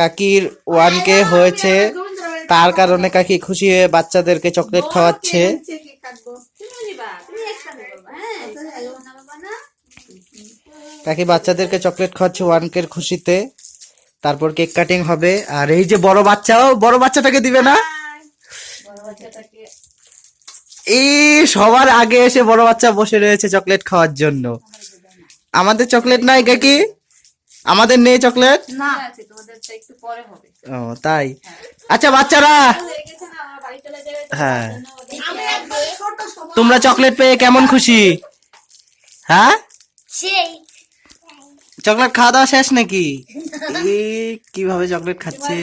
কাকির ওয়ান কে হয়েছে। তার কারণে কাকি খুশি হয়ে বাচ্চাদেরকে চকলেট খাওয়াচ্ছে। কাকি? বাচ্চাদেরকে চকলেট খাওয়াচ্ছে ওয়ান কের খুশিতে। তারপর কেক কাটিং হবে। আর এই যে বড় বাচ্চাও বড় বাচ্চাটাকে দিবে না? এই সবার আগে এসে বড় বাচ্চা বসে রয়েছে চকলেট খাওয়ার জন্য। আমাদের চকলেট নাই কাকি? আমাদের নেই চকলেট? না একটু পরে হবে। ও তাই। আচ্ছা বাচ্চারা! হয়ে গেছে না আমার বাড়ি চলে যাবে তো হ্যাঁ। আমি একবার ছোট সময়। তোমরা চকলেট পেয়ে কেমন খুশি? হ্যাঁ? চকলেট খাওয়া দাওয়া শেষ নাকি? এই কীভাবে চকলেট খাচ্ছে?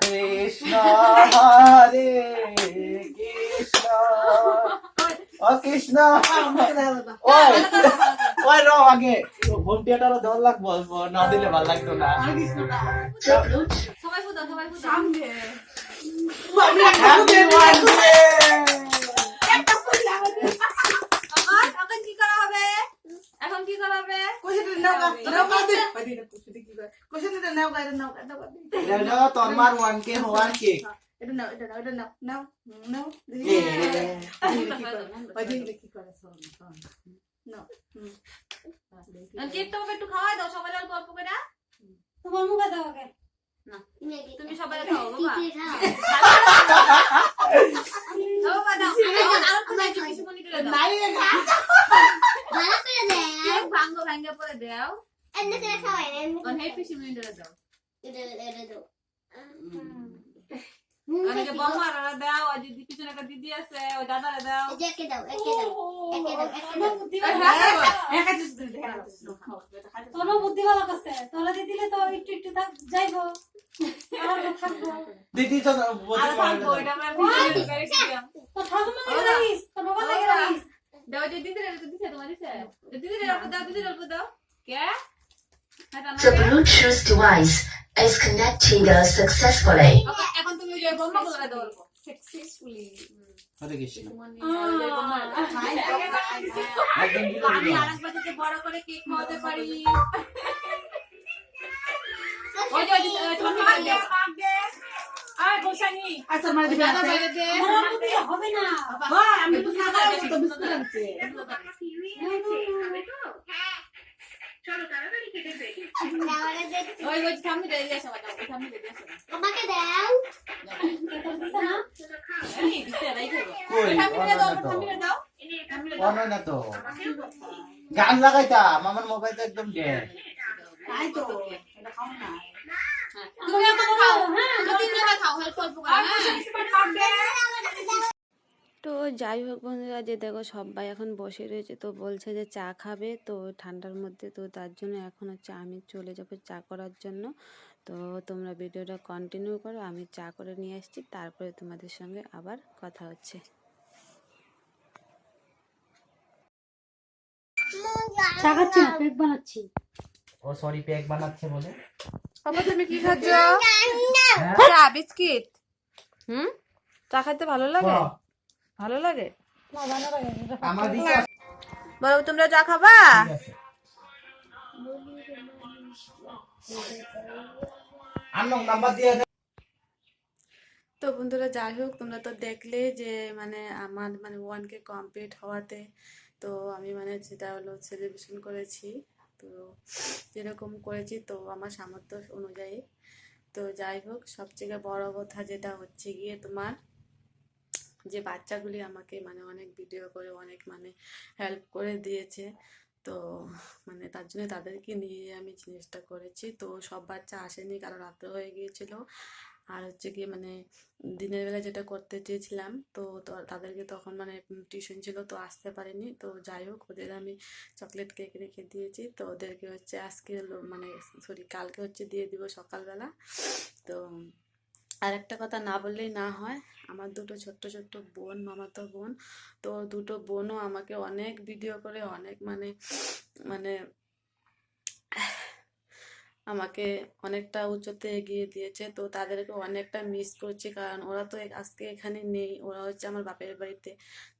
কৃষ্ণ ও কৃষ্ণ ওই ওই র আগে ঘন্টিটারও দল লাগবো না দিলে ভালো লাগতো না সবাই ফুদাও সবাই ফুদাও Happy birthday! এখন এখন কি করা হবে এখন কি করা হবে এটা হলো তন্মার ওয়ান কে হওয়ার কেক কেকটা একটু খাওয়াই দাও সবাই অল্প অল্প করে তোমার মুখে দাও আগে তুমি সবাই খাও বাবা ভাঙ্গো ভাঙ্গে পরে এমনি করে খাওয়াই এমনি এটা এটা দাও অনেকে বম্মারা দাও আর যদি পিছনে একটা দিদি আছে ওই দাদারা দাও একে দাও একে দাও একে দাও একে দাও তোরও বুদ্ধি ভালো করছে তোরা দিয়ে দিলে তো একটু একটু থাক যাইবো দিদি তো আর থাকব এটা আমরা ভিডিও করে দিলাম তো ঠাকুমা লাগে রাখিস তোর বাবা লাগে রাখিস দাও যে দিদি রে দিদি তোমার দিছে দিদি রে অল্প দাও দিদি রে অল্প দাও কে হ্যাঁ The Bluetooth device is connected successfully. এখন আমি আরেকবার বড় করে কেক খাওয়াতে পারি। ওই যে ওই যে তোমার মাকে মাকে আয় গোসানি আচ্ছা মানে দাদা বাইরে দে হবে না। আমি তো সাদা বেশি তো? বিস্কুট আনছে আমারে দে। ওই ওই সামনে দিয়ে দিয়ে আসো সামনে দিয়ে দিয়ে আসো। আমাকে দাও। গান লাগাইতাম আমার মোবাইল তো একদম ডেড তুমি খাও হ্যাঁ। খাও হেল্প অল্প করে তো যাই হোক বন্ধুরা যে দেখো সবাই এখন বসে রয়েছে তো বলছে যে চা খাবে তো ঠান্ডার মধ্যে তো তার জন্য এখন হচ্ছে আমি চলে যাব চা করার জন্য। তো তোমরা ভিডিওটা কন্টিনিউ করো আমি চা করে নিয়ে আসছি তারপরে তোমাদের সঙ্গে আবার কথা হচ্ছে। চা খাচ্ছি না পেট বানাচ্ছি। ও সরি পেক বানাচ্ছে বলে। বাবা তুমি কি খাচ্ছ? হ্যাঁ? চা বিস্কিট? হুম? চা খেতে ভালো লাগে? ভালো লাগে? বলো তোমরা চা খাবা? আন্ন নাম্বার দিয়ে দে। তো বন্ধুরা যাই হোক তোমরা তো দেখলে যে মানে আমার মানে ওয়ান কে কমপ্লিট হওয়াতে তো আমি মানে যেটা হলো সেলিব্রেশন করেছি তো যেরকম করেছি তো আমার সামর্থ্য অনুযায়ী। তো যাই হোক সবথেকে বড় কথা যেটা হচ্ছে গিয়ে তোমার যে বাচ্চাগুলি আমাকে মানে অনেক ভিডিও করে, অনেক মানে হেল্প করে দিয়েছে। তো মানে তার জন্য তাদেরকে নিয়ে আমি জিনিসটা করেছি। তো সব বাচ্চা আসেনি কারণ রাত্রে হয়ে গিয়েছিল। আর হচ্ছে কি মানে দিনের বেলা যেটা করতে চেয়েছিলাম, তো- তাদেরকে তখন মানে টিউশন ছিল, তো আসতে পারেনি। তো যাই হোক, ওদের আমি চকলেট কেক রেখে দিয়েছি। তো ওদেরকে হচ্ছে আজকে মানে সরি কালকে হচ্ছে দিয়ে দিব সকালবেলা। তো আর একটা কথা না বললেই না হয়, আমার দুটো ছোট্ট ছোট্ট বোন, মামাতো বোন। তো দুটো বোনও আমাকে অনেক ভিডিও করে, অনেক মানে মানে আমাকে অনেকটা উচ্চতে এগিয়ে দিয়েছে। তো তাদেরকে অনেকটা মিস করছি কারণ ওরা তো আজকে এখানে নেই, ওরা হচ্ছে আমার বাপের বাড়িতে।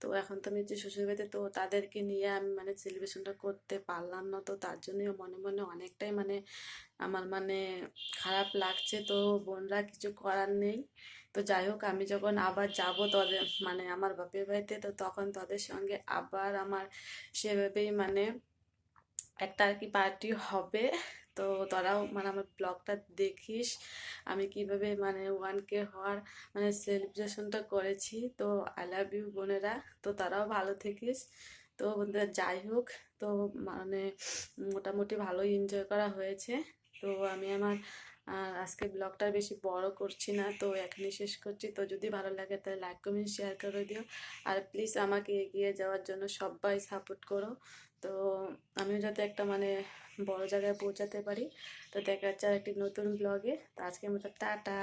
তো এখন তো আমি হচ্ছে শ্বশুর বাড়িতে, তো তাদেরকে নিয়ে আমি মানে সেলিব্রেশনটা করতে পারলাম না। তো তার জন্যই মনে মনে অনেকটাই মানে আমার মানে খারাপ লাগছে। তো বোনরা কিছু করার নেই। তো যাই হোক, আমি যখন আবার যাব তাদের মানে আমার বাপের বাড়িতে, তো তখন তাদের সঙ্গে আবার আমার সেভাবেই মানে একটা আর কি পার্টি হবে। তো তারাও মানে আমার ব্লগটা দেখিস, আমি কীভাবে মানে ওয়ান কে হওয়ার মানে সেলিব্রেশনটা করেছি। তো আই লাভ ইউ বোনেরা, তো তারাও ভালো থাকিস। তো বন্ধুরা, যাই হোক, তো মানে মোটামুটি ভালোই এনজয় করা হয়েছে। তো আমি আমার আর আজকে ব্লগটা বেশি বড় করছি না, তো এখানে শেষ করছি। তো যদি ভালো লাগে তাহলে লাইক কমেন্ট শেয়ার করে দিও। আর প্লিজ আমাকে এগিয়ে যাওয়ার জন্য সবাই সাপোর্ট করো। তো আমিও যাতে একটা মানে বড় জায়গায় পৌঁছাতে পারি। তো দেখা যাচ্ছে আর একটি নতুন ব্লগে তো আজকে মতো টাটা।